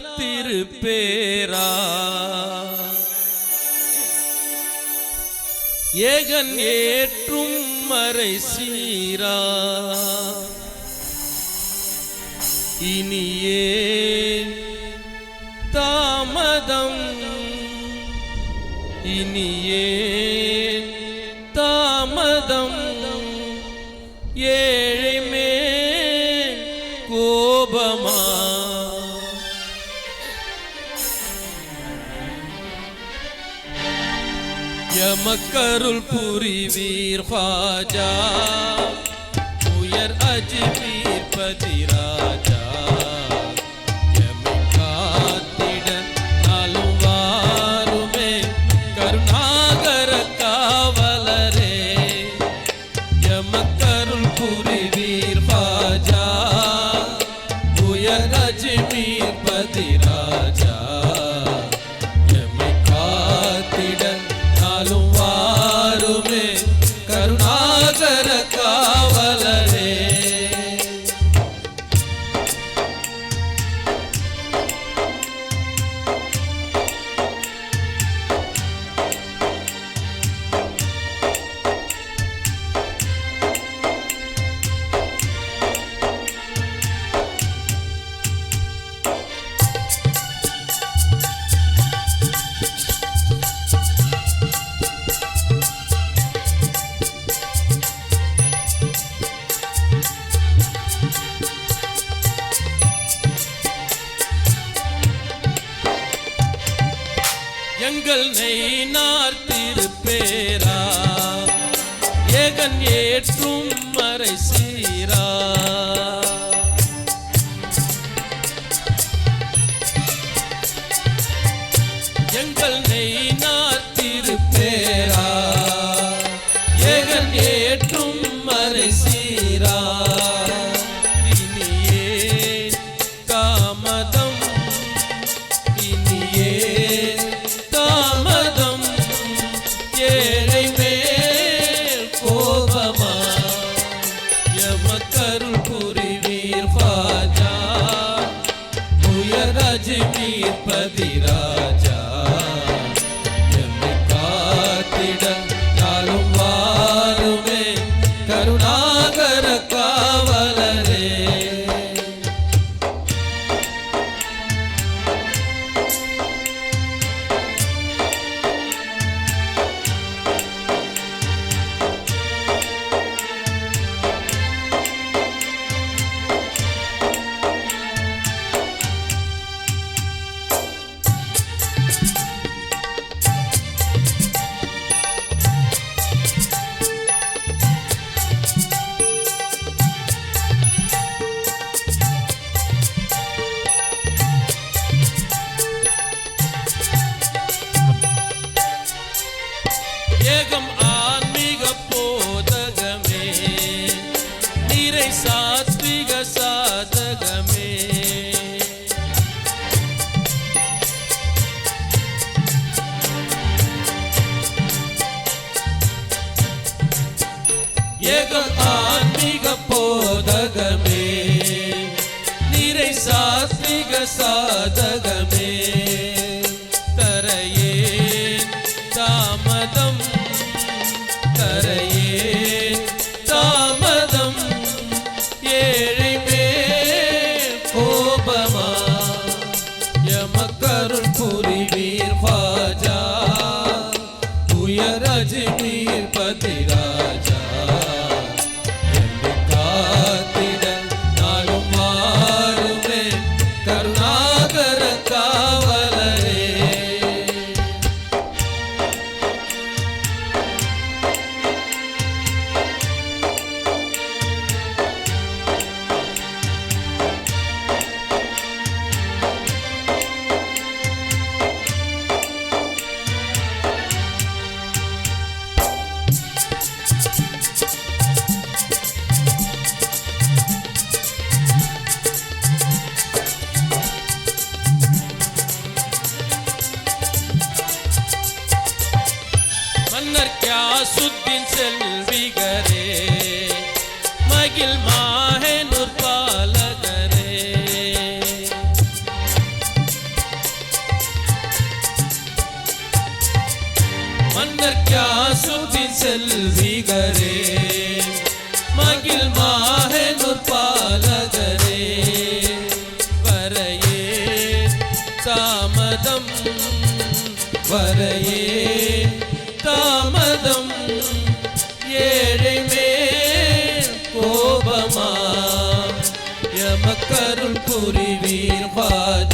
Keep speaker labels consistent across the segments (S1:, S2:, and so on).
S1: திருப்பேரா ஏகன் ஏற்றும் மறை சீரா. இனியே தாமதம். இனியே தாமதம். ஏழைமே கோபமா. எமக்கருள் புரிவீர் ஹாஜா உயர் அஜிபீர் பதிராஜா ಕಾವಲರೇ நார்த்திரு உலகமே. ஏகம் ஆன்மீக போத மன்னர்க்கா சுத்தின் செல்விகரே மகிழ் மாஹே நுற்பாலகரே மன்னர்க்கா சுத்தின் செல்விகரே மகிழ் மாஹே நுற்பாலகரே வரையே சாமதம் வரையே மக்கருள் புரிவீர் பாத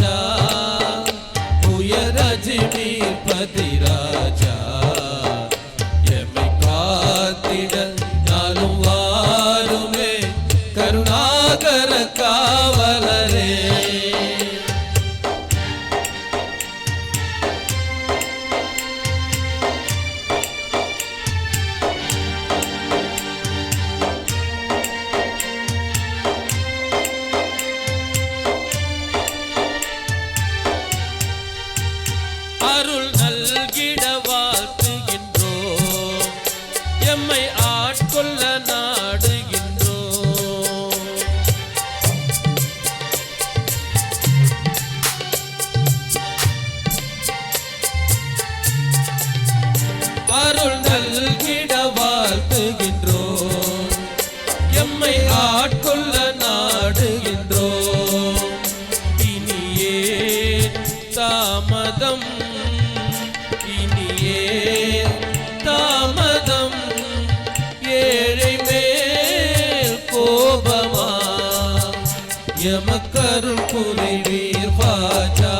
S1: Yamakarul kuli bir baca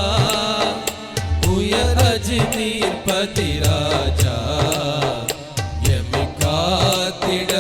S1: Uya rajnir pati raja Yamikatida